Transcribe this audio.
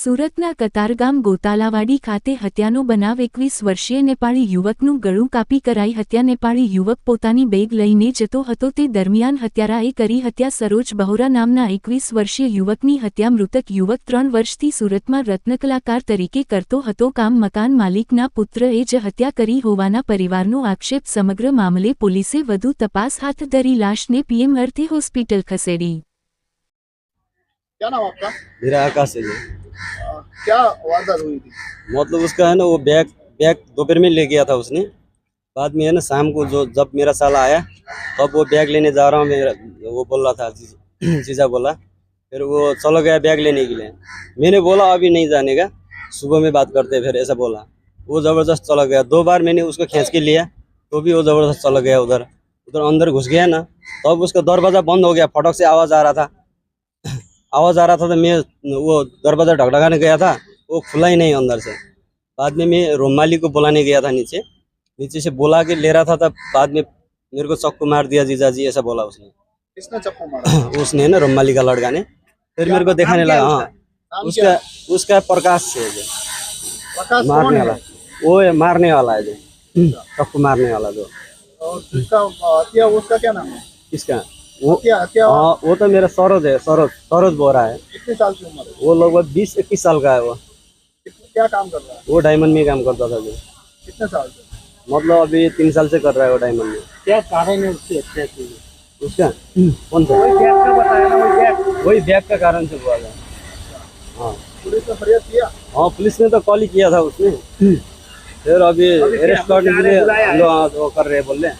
સુરતના કતારગામ ગોતાલાવાડી ખાતે હત્યાનો બનાવ એકવીસ વર્ષીય નેપાળી યુવકનું ગળું કાપી કરાઈ હત્યા નેપાળી યુવક પોતાની બેગ લઈને જતો હતો તે દરમિયાન હત્યારાએ કરી હત્યા સરોજ બહોરા નામના એકવીસ વર્ષીય યુવકની હત્યા મૃતક યુવક ત્રણ વર્ષથી સુરતમાં રત્નકલાકાર તરીકે કરતો હતો કામ મકાન માલિકના પુત્રએ જ હત્યા કરી હોવાના પરિવારનો આક્ષેપ સમગ્ર મામલે પોલીસે વધુ તપાસ હાથ ધરી લાશને પીએમ અર્થે હોસ્પિટલ ખસેડી क्या नाम आपका मेरा आकाश है जी अ, क्या वारदात हुई थी? मतलब उसका है ना, वो बैग बैग दोपहर में ले गया था उसने। बाद में है ना, शाम को जो, जब मेरा साला आया, तब वो बैग लेने जा रहा हूँ, मेरा, वो बोल रहा था जी- जीजा बोला। फिर वो चलो गया बैग लेने के लिए। मैंने बोला, अभी नहीं जाने का, सुबह में बात करते फिर ऐसा बोला। वो ज़बरदस्त चला गया। दो बार मैंने उसको खींच के लिया तो भी वो ज़बरदस्त चला गया उधर। उधर अंदर घुस गया ना, तब तो उसका दरवाज़ा बंद हो गया, फटक से आवाज़ आ रहा था। आवाज़ आ रहा था तो मैं वो दरवाज़ा ढकढकाने गया था वो खुला ही नहीं अंदर से। बाद में मैं रोमाली को बुलाने गया था नीचे। नीचे से बुला के ले रहा था तब बाद में मेरे को चक्कू मार दिया जीजा जी ऐसा बोला उसने। किसने चप्पू मारा? उसने ना रोमाली का लड़का ने। फिर मेरे को दिखाने लगा हाँ उसका? उसका प्रकाश है जो। मारने वाला। वो मारने वाला है जो। चक्कू मारने वाला जो। उसका क्या नाम है? इसका वो हत्या हत्या हाँ वो तो मेरा सरोज है सरोज सरोज बोरा है। कितने साल की उम्र है? वो लगभग बीस इक्कीस साल का है वो। क्या काम कर रहा है? वो डायमंड में काम करता था जो कितने साल से? मतलब अभी तीन साल से कर रहा है वो डायमंड में। क्या कारण है उसकी हत्या की उसका? कौन सा? बैग का बताया ना वही बैग वही बैग का कारण से हुआ था। हाँ। पुलिस ने फरियाद किया? हाँ पुलिस ने तो कॉल ही किया था उसने। फिर अभी अरेस्ट करने के लिए हम लोग कर रहे हैं बोल रहे हैं